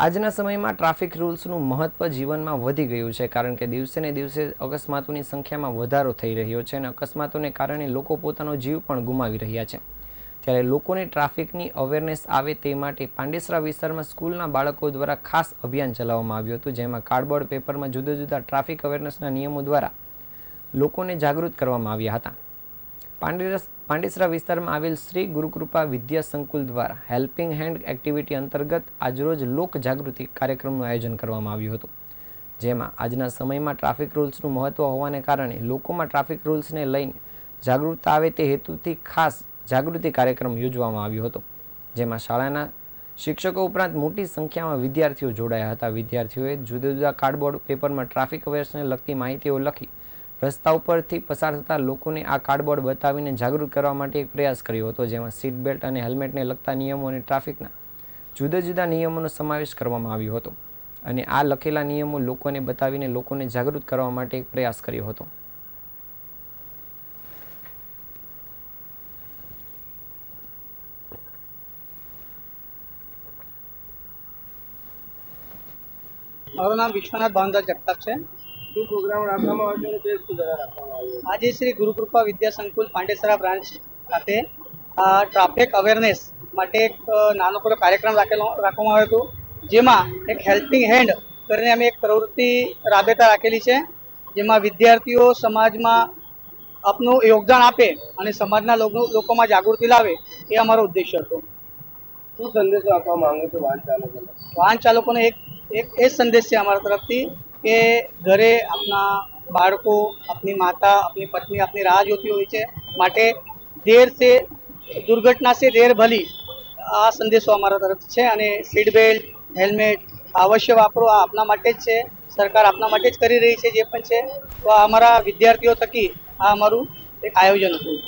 આજના સમયમાં ટ્રાફિક રૂલ્સનું મહત્ત્વ જીવનમાં વધી ગયું છે, કારણ કે દિવસે ને દિવસે અકસ્માતોની સંખ્યામાં વધારો થઈ રહ્યો છે અને અકસ્માતોને કારણે લોકો પોતાનો જીવ પણ ગુમાવી રહ્યા છે. ત્યારે લોકોને ટ્રાફિકની અવેરનેસ આવે તે માટે પાંડેસરા વિસ્તારમાં સ્કૂલના બાળકો દ્વારા ખાસ અભિયાન ચલાવવામાં આવ્યું હતું, જેમાં કાર્ડબોર્ડ પેપરમાં જુદા જુદા ટ્રાફિક અવેરનેસના નિયમો દ્વારા લોકોને જાગૃત કરવામાં આવ્યા હતા. પાંડેરસ પાંડેસરા વિસ્તારમાં આવેલ શ્રી ગુરુકૃપા વિદ્યા સંકુલ દ્વારા હેલ્પિંગ હેન્ડ એક્ટિવિટી અંતર્ગત આજરોજ લોક જાગૃતિ કાર્યક્રમનું આયોજન કરવામાં આવ્યું હતું. જેમાં આજના સમયમાં ટ્રાફિક રૂલ્સનું મહત્ત્વ હોવાને કારણે લોકોમાં ટ્રાફિક રૂલ્સને લઈને જાગૃતતા આવે તે હેતુથી ખાસ જાગૃતિ કાર્યક્રમ યોજવામાં આવ્યો હતો. જેમાં શાળાના શિક્ષકો ઉપરાંત મોટી સંખ્યામાં વિદ્યાર્થીઓ જોડાયા હતા. વિદ્યાર્થીઓએ જુદા જુદા કાર્ડબોર્ડ પેપરમાં ટ્રાફિક અવેર્સને લગતી માહિતીઓ લખી રસ્તા ઉપરથી પસાર થતા લોકોને આ કાર્ડબોર્ડ બતાવીને જાગૃત કરવા માટે એક પ્રયાસ કર્યો હતો, જેમાં સીટ બેલ્ટ અને હેલ્મેટને લગતા નિયમો અને ટ્રાફિકના જુદા જુદા નિયમોનો સમાવેશ કરવામાં આવ્યો હતો. અને આ લખેલા નિયમો લોકોને બતાવીને લોકોને જાગૃત કરવા માટે એક પ્રયાસ કર્યો હતો. મારું નામ વિશ્વનાથ ભાવનદાસ જગતાપ છે. શું પ્રોગ્રામ રાખવામાં આવ્યો અને તે શું દ્વારા રાખવામાં આવ્યો આજે શ્રી ગુરુકૃપા વિદ્યા સંકુલ પાંડેસરા બ્રાન્ચ ખાતે આ ટ્રાફિક અવેરનેસ માટે એક નાનો નાનકડો કાર્યક્રમ રાખેલો રાખવામાં આવ્યો હતો જેમાં એક હેલ્પિંગ હેન્ડ કરીને અમે એક પ્રવૃત્તિ રાબેતા રાખેલી છે જેમાં વિદ્યાર્થીઓ સમાજમાં આપનું યોગદાન આપે અને સમાજના લોકો લોકોમાં જાગૃતિ લાવે એ અમારો ઉદ્દેશ્ય હતો. શું સંદેશો આપવા માંગો છો વાહન ચાલકોને? વાહન ચાલકોને એક એક એ સંદેશ છે અમારા તરફથી કે ઘરે આપના બાળકો, આપની માતા, આપની પત્ની, આપની રાહ જોતી હોય છે માટે દેર સે, દુર્ઘટના સે દેર ભલી આ સંદેશો અમારા તરફ છે અને સીટ બેલ્ટ હેલ્મેટ અવશ્ય વાપરો. આ આપના માટે જ છે. સરકાર આપના માટે જ કરી રહી છે જે પણ છે. તો અમારા વિદ્યાર્થીઓ થકી આ અમારું એક આયોજન હતું.